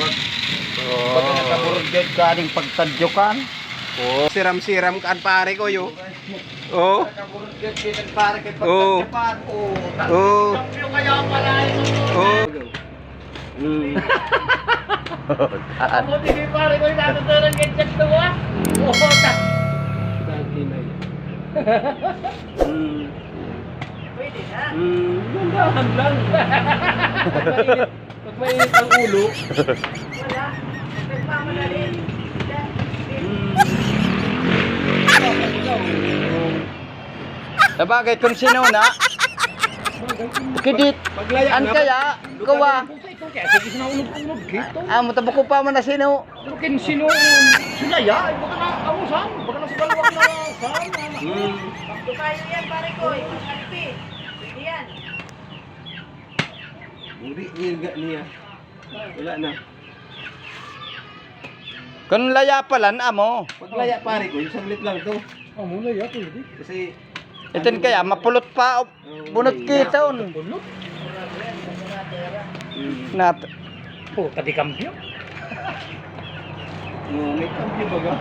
Pag, Pag nakaburged ka ning pagtadyokan. oh, siram-siram kan pare ko yo. Oh. Nakaburged ka ng pare kay Oo. pagtadyokan. Oh. Oh. Kampiyo kaya pala. Oh. Mm. Ako hindi pare ko natataran kay Jack to ah. Oo ta. Mm. Pwede na. Mm. Dandahan lang. Pag mainit ang ulo. Wala. Nagmamadali. Sabagay kung sino na. Kidit. An kaya gito. Ah, mutabako pa man na sino. Lukin sino sinaya, ay baka na kamusan, baka na sa na sana. Mm. Tumayo yan, pare ko. Kalpi. Yan. Hindi niya niya. Wala na. Kung laya palan amo. Paglaya pare ko, yung saglit lang to. Oh, muna ya pwede. Kasi Itin kaya mapulot pa. o, Bunot kita on. Pulot. mm. Nat. Oh, tadi kampyo. Ngunit ang baga.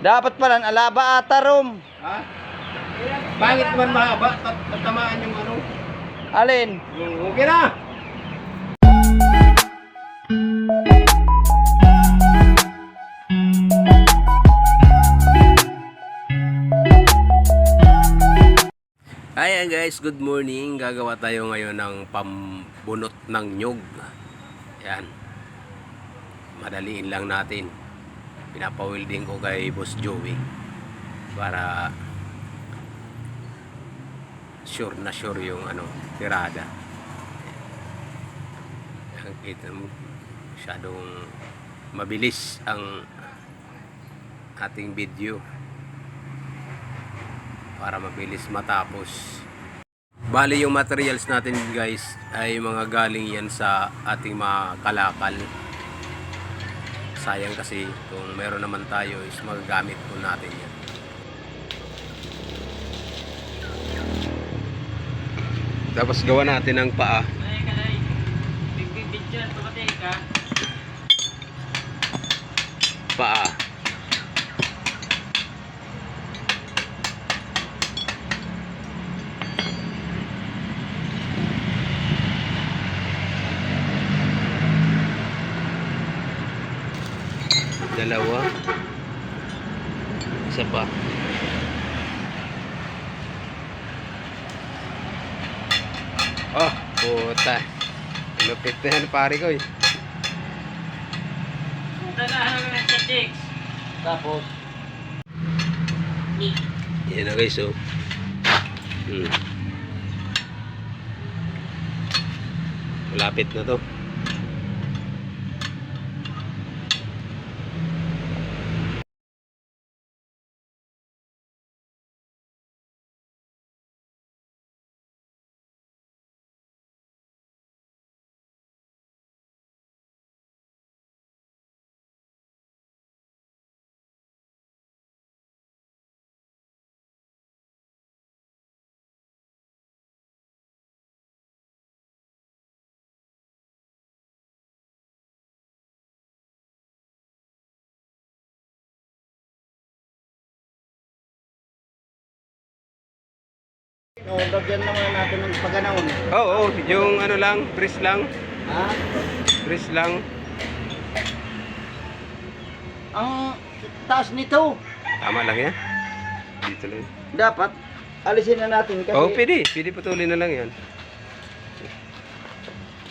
Dapat palan alaba ata rom. Ha? Pangit man mahaba, tat- tatamaan yung ano. Alin? Yung okay na. Ayan guys, good morning. Gagawa tayo ngayon ng pambunot ng nyog. Yan. Madaliin lang natin. Pinapawilding ko kay Boss Joey para sure na sure yung ano, tirada. Ang kita mo, masyadong mabilis ang ating video para mabilis matapos. Bali yung materials natin guys ay mga galing yan sa ating mga kalakal. Sayang kasi kung meron naman tayo is magagamit po natin yan. Tapos gawa natin ng paa. Paa. Dalawa. Isa pa. Oh, puta. Lupit na yan pare ko eh. Tapos Yan na guys oh. Hmm. Malapit na to. No, lagyan naman natin ng paganaon. Oo, oh, yung ano lang, press lang. Ha? Press lang. Ang taas nito Tama lang yan. Dito lang. dapat alisin na natin kasi Oo, oh, pwede. Pwede putulin na lang yan.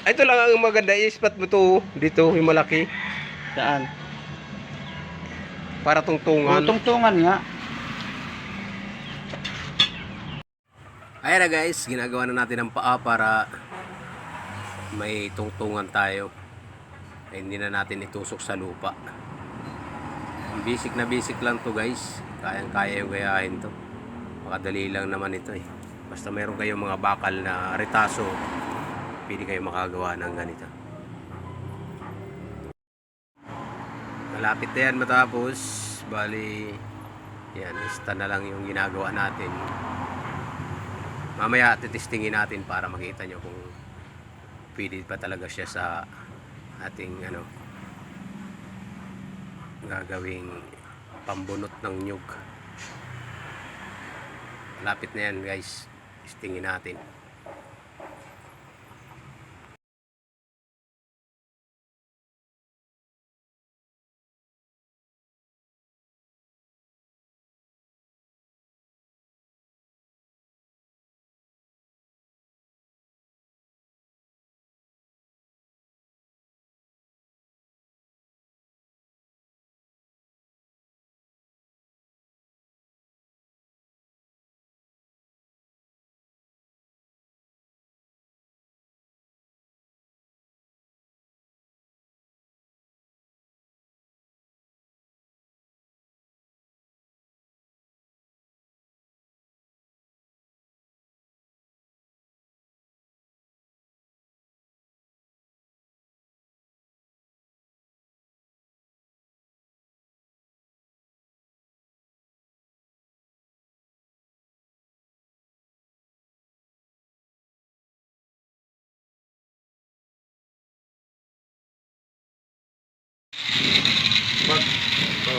Ito lang ang maganda. I-spot mo to dito, yung malaki. saan? Para tungtungan. Tungtungan nga. Ayan na guys, ginagawa na natin ang paa para may tungtungan tayo. Ay, hindi na natin itusok sa lupa. Basic na basic lang to guys. Kayang kaya yung gayahin to. Makadali lang naman ito eh. Basta meron kayong mga bakal na retaso, pwede kayo makagawa ng ganito. Malapit na yan matapos. Bali, yan, ista na lang yung ginagawa natin. Mamaya titistingin natin para makita nyo kung pwede pa talaga siya sa ating ano gagawing pambunot ng nyug. Lapit na yan guys. Istingin natin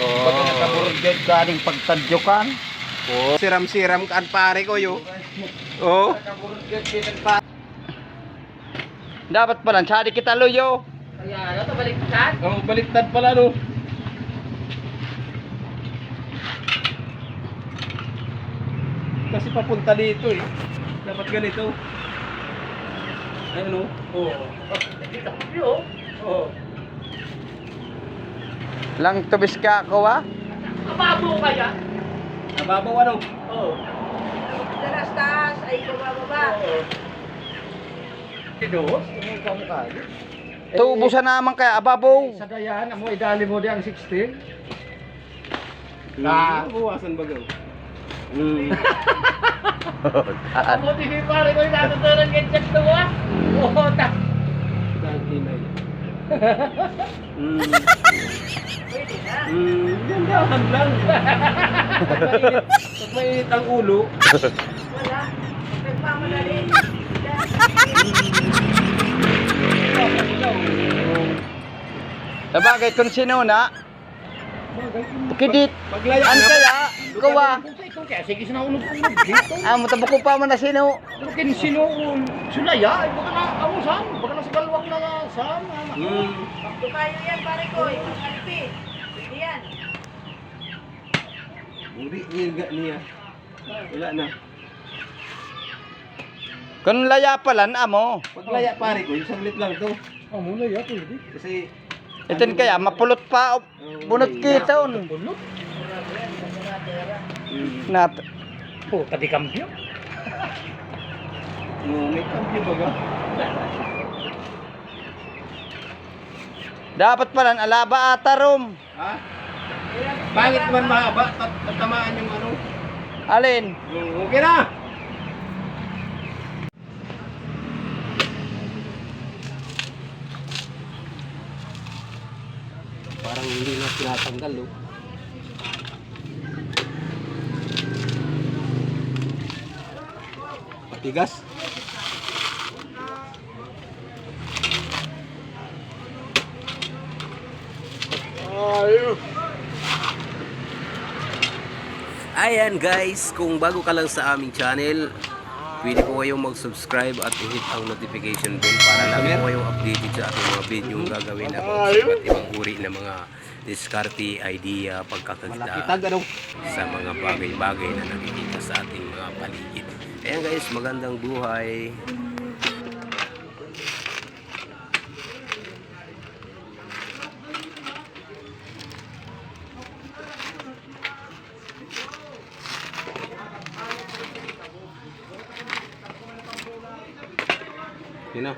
Pag nakaburged galing pagtadyokan. oh, siram-siram kan pare ko yo. Oh. Dapat pala, sari kita luyo. Kaya ano, to baliktad? oh baliktad pala no kasi papunta dito eh. Dapat ganito. Ano oh. Oh Lang tubis ka ako ah. Kababo kaya? nababaw ano Oo. Dalas taas, ay bababa. Tidos? Tuubusan naman kaya ababaw. Sa dayan, amo idali mo di ang 16. ah buwasan bagaw mm. Amo di pare ko natutunan kay to ah. Oo. Mm. Pwede na. Mm, gandahan lang. Pag mainit, ang ulo, Wala. Nagmamadali. Sabagay kung sino na. Kidit. maglaya An na. kaya? Kaya sige sinaunog-unog dito. Amo tabako pa man na sino. Kin sinuun. Sulaya, ay baka na amusan, baka na sa galwak na saan. Mm. Tukayo yan pare ko. Kalpi. Pwede yan. Hindi, niya, niya. Wala na. Kung laya palan amo. Paglaya pare ko, yung saglit lang to. Oh, muna ya, pwede. Kasi, Itin kaya mapulot pa. o, Bunot kita on. Punot. Mm, Nat. Oh, tadi kampyo. may cambio baga. Dapat palan alaba atarom. Ha? Pangit man mahaba, tat tatamaan yung ano. Alin? Okay na! Parang hindi na tinatanggal, oh. Matigas. Ayan guys, kung bago ka lang sa aming channel, pwede po kayong mag-subscribe at i-hit ang notification bell para lagi po kayong updated sa ating mga video yung gagawin na iba't ibang uri ng mga diskarte, idea, pagkakagda sa mga bagay-bagay na nakikita sa ating mga paligid. Ayan guys, magandang buhay. Na.